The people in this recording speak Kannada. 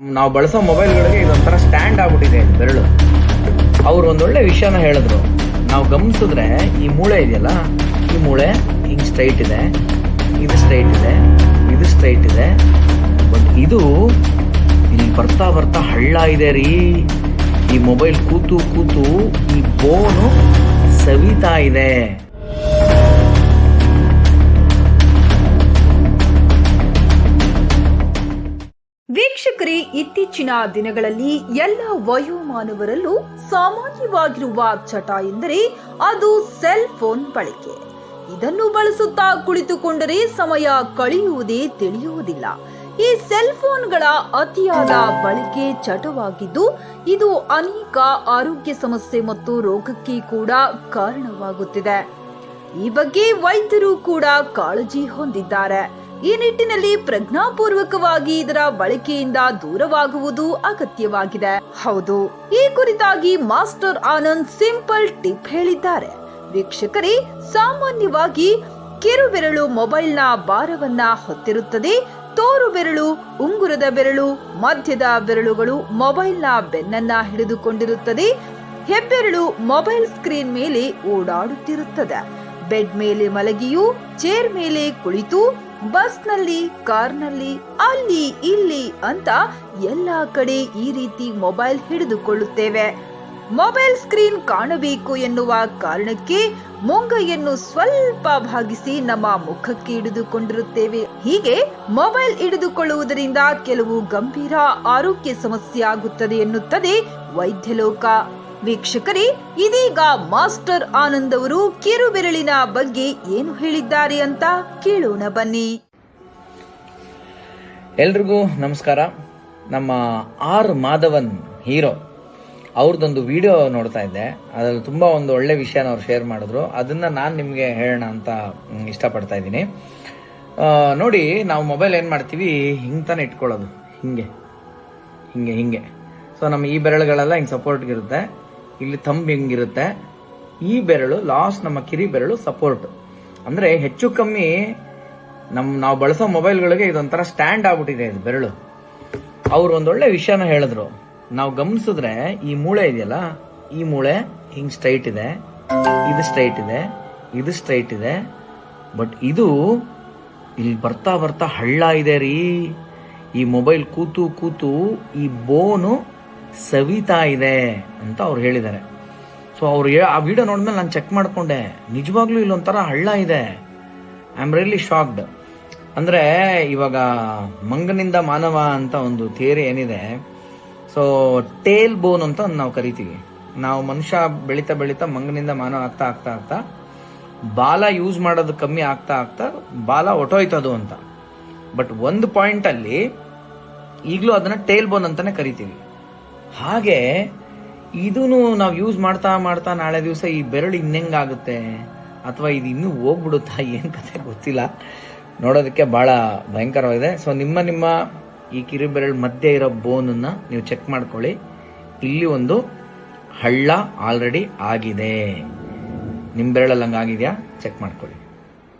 ನಾವು ಬಳಸೋ ಮೊಬೈಲ್ಗಳಿಗೆ ಇದೊಂಥರ ಸ್ಟ್ಯಾಂಡ್ ಆಗ್ಬಿಟ್ಟಿದೆ ಬೆರಳು. ಅವ್ರು ಒಂದೊಳ್ಳೆ ವಿಷಯನ ಹೇಳಿದ್ರು. ನಾವು ಗಮನಿಸಿದ್ರೆ ಈ ಮೂಳೆ ಇದೆಯಲ್ಲ, ಈ ಮೂಳೆ ಹಿಂಗೆ ಸ್ಟ್ರೈಟ್ ಇದೆ, ಇದು ಸ್ಟ್ರೈಟ್ ಇದೆ, ಇದು ಸ್ಟ್ರೈಟ್ ಇದೆ. ಬಟ್ ಇದು ಇಲ್ಲಿ ಬರ್ತಾ ಬರ್ತಾ ಹಳ್ಳ ಇದೆ ರೀ. ಈ ಮೊಬೈಲ್ ಕೂತು ಕೂತು ಈ ಬೋನು ಸವಿತಾ ಇದೆ. ವೀಕ್ಷಕರೇ, ಇತ್ತೀಚಿನ ದಿನಗಳಲ್ಲಿ ಎಲ್ಲ ವಯೋಮಾನವರಲ್ಲೂ ಸಾಮಾನ್ಯವಾಗಿರುವ ಚಟ ಎಂದರೆ ಅದು ಸೆಲ್ ಫೋನ್ ಬಳಕೆ. ಇದನ್ನು ಬಳಸುತ್ತಾ ಕುಳಿತುಕೊಂಡರೆ ಸಮಯ ಕಳೆಯುವುದೇ ತಿಳಿಯುವುದಿಲ್ಲ. ಈ ಸೆಲ್ ಫೋನ್ಗಳ ಅತಿಯಾದ ಬಳಕೆ ಚಟವಾಗಿದ್ದು, ಇದು ಅನೇಕ ಆರೋಗ್ಯ ಸಮಸ್ಯೆ ಮತ್ತು ರೋಗಕ್ಕೆ ಕೂಡ ಕಾರಣವಾಗುತ್ತಿದೆ. ಈ ಬಗ್ಗೆ ವೈದ್ಯರು ಕೂಡ ಕಾಳಜಿ ಹೊಂದಿದ್ದಾರೆ. ಈ ನಿಟ್ಟಿನಲ್ಲಿ ಪ್ರಜ್ಞಾಪೂರ್ವಕವಾಗಿ ಇದರ ಬಳಕೆಯಿಂದ ದೂರವಾಗುವುದು ಅಗತ್ಯವಾಗಿದೆ. ಹೌದು. ಈ ಕುರಿತಾಗಿ ಮಾಸ್ಟರ್ ಆನಂದ್ ಸಿಂಪಲ್ ಟಿಪ್ ಹೇಳಿದ್ದಾರೆ. ವೀಕ್ಷಕರೇ, ಸಾಮಾನ್ಯವಾಗಿ ಕಿರುಬೆರಳು ಮೊಬೈಲ್ನ ಭಾರವನ್ನ ಹೊತ್ತಿರುತ್ತದೆ. ತೋರು ಬೆರಳು, ಉಂಗುರದ ಬೆರಳು, ಮಧ್ಯದ ಬೆರಳುಗಳು ಮೊಬೈಲ್ನ ಬೆನ್ನನ್ನ ಹಿಡಿದುಕೊಂಡಿರುತ್ತದೆ. ಹೆಬ್ಬೆರಳು ಮೊಬೈಲ್ ಸ್ಕ್ರೀನ್ ಮೇಲೆ ಓಡಾಡುತ್ತಿರುತ್ತದೆ. ಬೆಡ್ ಮೇಲೆ ಮಲಗಿಯೂ, ಚೇರ್ ಮೇಲೆ ಕುಳಿತು ಬಸ್ನಲ್ಲಿ, ಕಾರ್ನಲ್ಲಿ, ಅಲ್ಲಿ, ಇಲ್ಲಿ ಅಂತ ಎಲ್ಲ ಕಡೆ ಈ ರೀತಿ ಮೊಬೈಲ್ ಹಿಡಿದುಕೊಳ್ಳುತ್ತೇವೆ. ಮೊಬೈಲ್ ಸ್ಕ್ರೀನ್ ಕಾಣಬೇಕು ಎನ್ನುವ ಕಾರಣಕ್ಕೆ ಮುಂಗೈಯನ್ನು ಸ್ವಲ್ಪ ಭಾಗಿಸಿ ನಮ್ಮ ಮುಖಕ್ಕೆ ಹಿಡಿದುಕೊಂಡಿರುತ್ತೇವೆ. ಹೀಗೆ ಮೊಬೈಲ್ ಹಿಡಿದುಕೊಳ್ಳುವುದರಿಂದ ಕೆಲವು ಗಂಭೀರ ಆರೋಗ್ಯ ಸಮಸ್ಯೆ ಆಗುತ್ತದೆ ಎನ್ನುತ್ತದೆ ವೈದ್ಯಲೋಕ. ವೀಕ್ಷಕರೇ, ಇದೀಗ ಮಾಸ್ಟರ್ ಆನಂದ್ ಅವರು ಕಿರುಬೆರಳಿನ ಬಗ್ಗೆ ಏನು ಹೇಳಿದ್ದಾರೆ ಅಂತ ಕೇಳೋಣ ಬನ್ನಿ. ಎಲ್ರಿಗೂ ನಮಸ್ಕಾರ. ನಮ್ಮ ಆರ್ ಮಾಧವನ್ ಹೀರೋ, ಅವ್ರದ್ದೊಂದು ವಿಡಿಯೋ ನೋಡ್ತಾ ಇದ್ದೆ. ಅದರಲ್ಲಿ ತುಂಬ ಒಂದು ಒಳ್ಳೆ ವಿಷಯನ ಅವ್ರು ಶೇರ್ ಮಾಡಿದ್ರು. ಅದನ್ನ ನಾನು ನಿಮಗೆ ಹೇಳೋಣ ಅಂತ ಇಷ್ಟಪಡ್ತಾ ಇದ್ದೀನಿ. ನೋಡಿ, ನಾವು ಮೊಬೈಲ್ ಏನು ಮಾಡ್ತೀವಿ? ಹಿಂಗೆ ತಾನೇ ಇಟ್ಕೊಳ್ಳೋದು. ಹಿಂಗೆ. ಹಿಂಗೆ ಹಿಂಗೆ. ಸೊ ನಮ್ಮ ಈ ಬೆರಳುಗಳೆಲ್ಲ ಹಿಂಗೆ ಸಪೋರ್ಟ್ ಇರುತ್ತೆ. ಇಲ್ಲಿ ಥಂಬ್ ಹೆಂಗಿರುತ್ತೆ? ಈ ಬೆರಳು ಲಾಸ್ಟ್ ನಮ್ಮ ಕಿರಿ ಬೆರಳು ಸಪೋರ್ಟ್ ಅಂದ್ರೆ ಹೆಚ್ಚು ಕಮ್ಮಿ ನಮ್, ನಾವು ಬಳಸೋ ಮೊಬೈಲ್ಗಳಿಗೆ ಇದೊಂಥರ ಸ್ಟ್ಯಾಂಡ್ ಆಗ್ಬಿಟ್ಟಿದೆ ಇದು ಬೆರಳು. ಅವ್ರು ಒಂದೊಳ್ಳೆ ವಿಷಯನ ಹೇಳಿದ್ರು. ನಾವು ಗಮನಿಸಿದ್ರೆ ಈ ಮೂಳೆ ಇದೆಯಲ್ಲ, ಈ ಮೂಳೆ ಹಿಂಗ್ ಸ್ಟ್ರೈಟ್ ಇದೆ, ಇದು ಸ್ಟ್ರೈಟ್ ಇದೆ, ಇದು ಸ್ಟ್ರೈಟ್ ಇದೆ. ಬಟ್ ಇದು ಇಲ್ಲಿ ಬರ್ತಾ ಬರ್ತಾ ಹಳ್ಳ ಇದೆ ರೀ. ಈ ಮೊಬೈಲ್ ಕೂತು ಕೂತು ಈ ಬೋನು ಸವಿತಾ ಇದೆ ಅಂತ ಅವ್ರು ಹೇಳಿದ್ದಾರೆ. ಸೊ ಅವ್ರು ಆ ವಿಡಿಯೋ ನೋಡಿದ್ಮೇಲೆ ನಾನು ಚೆಕ್ ಮಾಡಿಕೊಂಡೆ. ನಿಜವಾಗ್ಲೂ ಇಲ್ಲೊಂಥರ ಹಳ್ಳ ಇದೆ. ಐ ಆಮ್ ರಿಯಲಿ ಶಾಕ್ಡ್ ಅಂದ್ರೆ, ಇವಾಗ ಮಂಗನಿಂದ ಮಾನವ ಅಂತ ಒಂದು ಥಿಯರಿ ಏನಿದೆ. ಸೊ ಟೇಲ್ ಬೋನ್ ಅಂತ ನಾವು ಕರಿತೀವಿ. ನಾವು ಮನುಷ್ಯ ಬೆಳೀತಾ ಬೆಳೀತಾ ಮಂಗನಿಂದ ಮಾನವ ಆಗ್ತಾ ಆಗ್ತಾ ಆಗ್ತಾ ಬಾಲ ಯೂಸ್ ಮಾಡೋದು ಕಮ್ಮಿ ಆಗ್ತಾ ಆಗ್ತಾ ಬಾಲ ಒಟೋಯ್ತದು ಅಂತ. ಬಟ್ ಒಂದು ಪಾಯಿಂಟ್ ಅಲ್ಲಿ ಈಗಲೂ ಅದನ್ನ ಟೇಲ್ ಬೋನ್ ಅಂತಾನೆ ಕರಿತೀವಿ. ಹಾಗೆ ಇದನ್ನು ನಾವು ಯೂಸ್ ಮಾಡ್ತಾ ಮಾಡ್ತಾ ನಾಳೆ ದಿವಸ ಈ ಬೆರಳು ಇನ್ನೆಂಗಾಗುತ್ತೆ? ಅಥವಾ ಇದು ಇನ್ನೂ ಹೋಗ್ಬಿಡುತ್ತಾ? ಏನ್ ಕತೆ ಗೊತ್ತಿಲ್ಲ. ನೋಡೋದಕ್ಕೆ ಬಹಳ ಭಯಂಕರವಾಗಿದೆ. ಸೊ ನಿಮ್ಮ ನಿಮ್ಮ ಈ ಕಿರು ಬೆರಳು ಮಧ್ಯೆ ಇರೋ ಬೋನನ್ನು ನೀವು ಚೆಕ್ ಮಾಡ್ಕೊಳ್ಳಿ. ಇಲ್ಲಿ ಒಂದು ಹಳ್ಳ ಆಲ್ರೆಡಿ ಆಗಿದೆ. ನಿಮ್ಮ ಬೆರಳಲ್ಲಿ ಹಂಗಾಗಿದೆಯಾ? ಚೆಕ್ ಮಾಡ್ಕೊಳ್ಳಿ.